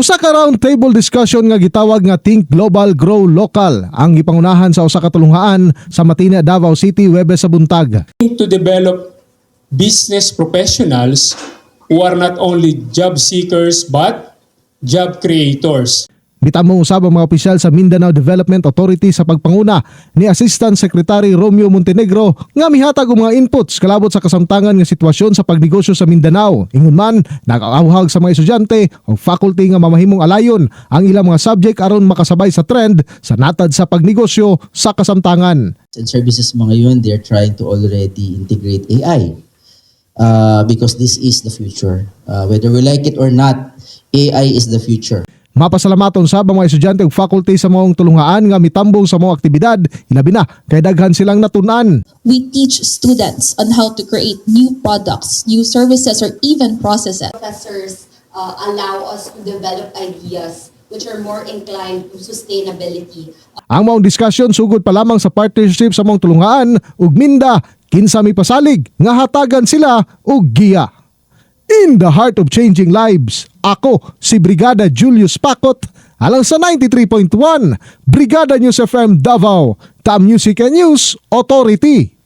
Usa ka round table discussion nga gitawag nga Think Global Grow Local ang gipangunahan sa usa ka tulunghaan sa Matina, Davao City Webes sa buntag. to develop business professionals who are not only job seekers but job creators. Bitamo usab ang mga opisyal sa Mindanao Development Authority sa pagpanguna ni Assistant Secretary Romeo Montenegro nga mihatag og mga inputs kalabot sa kasamtangan nga sitwasyon sa pagnegosyo sa Mindanao. Ingon man nag-auhag sa mga estudyante o faculty nga mamahimong alayon ang ilang mga subject aron makasabay sa trend sa natad sa pagnegosyo sa kasamtangan. and services mga yun, they're trying to already integrate AI. Uh, because this is the future. Uh, whether we like it or not, AI is the future. Mapasalamaton sa mga estudyante ug faculty sa maong tulungaan nga mitambong sa mga aktibidad ilabi na kay daghan silang natunan. We teach students on how to create new products, new services, or even processes. professors uh, allow us to develop ideas which are more inclined to sustainability. Ang maong diskusyon sugod pa lamang sa partnership sa maong tulungaan ug minda kinsa may pasalig nga hatagan sila og giya. In the heart of changing lives, ako si Brigada Julius Pakot alang sa 93.1 Brigada News FM Davao, Tam Music and News Authority.